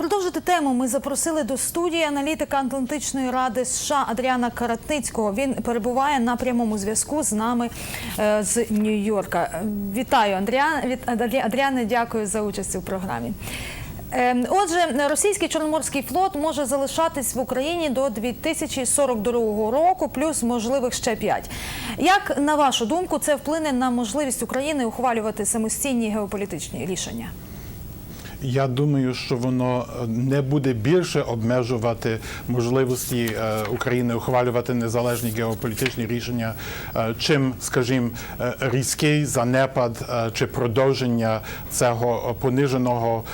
Продовжити тему ми запросили до студії аналітика Атлантичної ради США Адріана Каратницького. Він перебуває на прямому зв'язку з нами е, з Нью-Йорка. Е, Вітаю, Андріан. Адріане, дякую за участь у програмі. Е, Отже, російський чорноморський флот може залишатись в Україні до 2042 року, плюс можливих ще п'ять. Як на вашу думку, це вплине на можливість України ухвалювати самостійні геополітичні рішення? Я думаю, що воно е, не буде більше обмежувати можливості е, України ухвалювати незалежні геополітичні рішення, е, чим, скажімо, різкий занепад чи продовження цього пониженого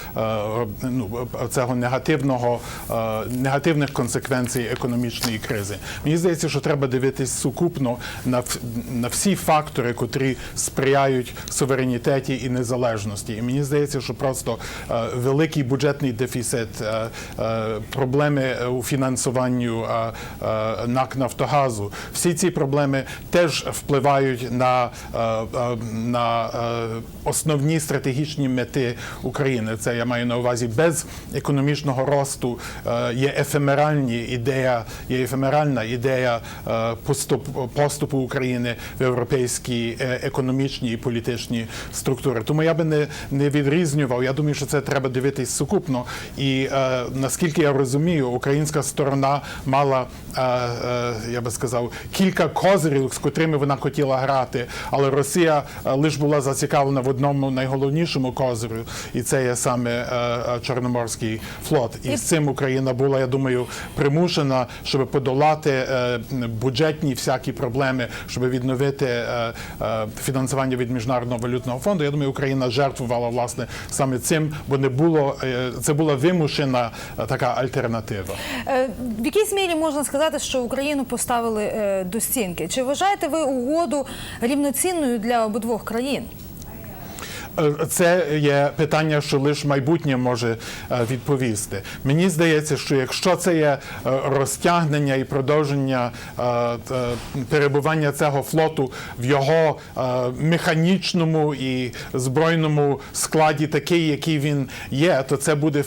ну, цього негативного негативних консеквенцій економічної кризи. Мені здається, що треба дивитись сукупно на на всі фактори, котрі сприяють суверенітеті і незалежності. І мені здається, що просто великий бюджетний дефіцит, е, е, проблеми у фінансуванню е, е, НАК Нафтогазу, всі ці проблеми теж впливають на, е, е, на е, основні стратегічні мети України. Це я маю на увазі без економічного росту е, є ефемеральні ідея, є ефемеральна ідея е, поступ, поступу України в європейські е, економічні і політичні структури. Тому я би не, не відрізнював. Я думаю, що це треба дивитись сукупно. І е, наскільки я розумію, українська сторона мала, е, е, я би сказав, кілька козирів, з котрими вона хотіла грати, але Росія е, лише була зацікавлена в одному найголовнішому козирю, і це є саме е, е, Чорноморський флот. І, з цим Україна була, я думаю, примушена, щоб подолати е, бюджетні всякі проблеми, щоб відновити е, е, фінансування від міжнародного валютного фонду. Я думаю, Україна жертвувала власне саме цим, бо не було е, це була вимушена е, така альтернатива. Е, В якійсь мірі можна сказати, що Україну поставили до стінки. Чи вважаєте ви угоду рівноцінною для обидвох країн? Це є питання, що лише майбутнє може е, відповісти. Мені здається, що якщо це є е, розтягнення і продовження е, перебування цього флоту в його механічному і збройному складі, такий, який він є, то це буде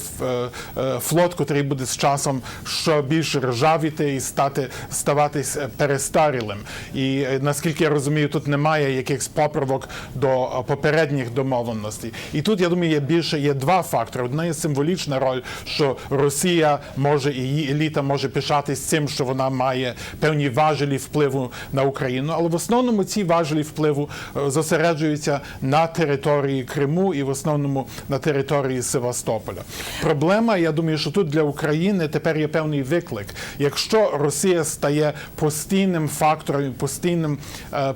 флот, який буде з часом що більше ржавіти і стати ставатись перестарілим. І наскільки я розумію, тут немає якихось поправок до попередніх домовленостей. І тут я думаю, є більше є два фактори. Одна є символічна роль, що Росія може і її еліта може пишатись цим, що вона має певні важелі впливу на Україну. Але в основному ці важелі впливу е, зосереджуються на території Криму і в основному на території Севастополя. Проблема, я думаю, що тут для України тепер є певний виклик. Якщо Росія стає постійним фактором, постійним, е,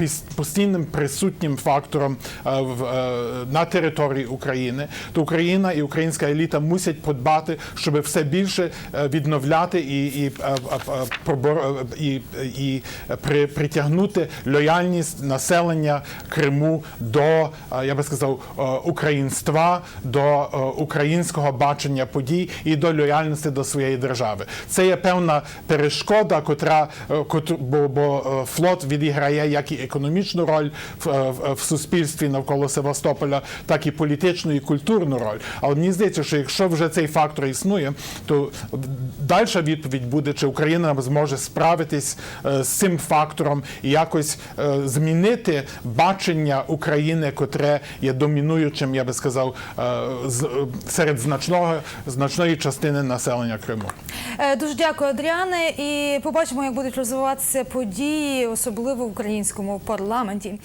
е, постійним присутнім фактором в, на території України, то Україна і українська еліта мусять подбати, щоб все більше е, відновляти і, і, е, е, е, е, і, і при, притягнути лояльність населення Криму до, е, я би сказав, е, українства, до е, українського бачення подій і до лояльності до своєї держави. Це є певна перешкода, котра е, бо, бо е, флот відіграє як і економічну роль в, е, в, в суспільстві навколо Севастополя, так і політичну і культурну роль. Але мені здається, що якщо вже цей фактор існує, то дальша відповідь буде, чи Україна зможе справитись е, з цим фактором і якось е, змінити бачення України, котре є домінуючим, я би сказав, е, серед значного значної частини населення Криму. Дуже дякую, Адріане. І побачимо, як будуть розвиватися події, особливо в українському парламенті.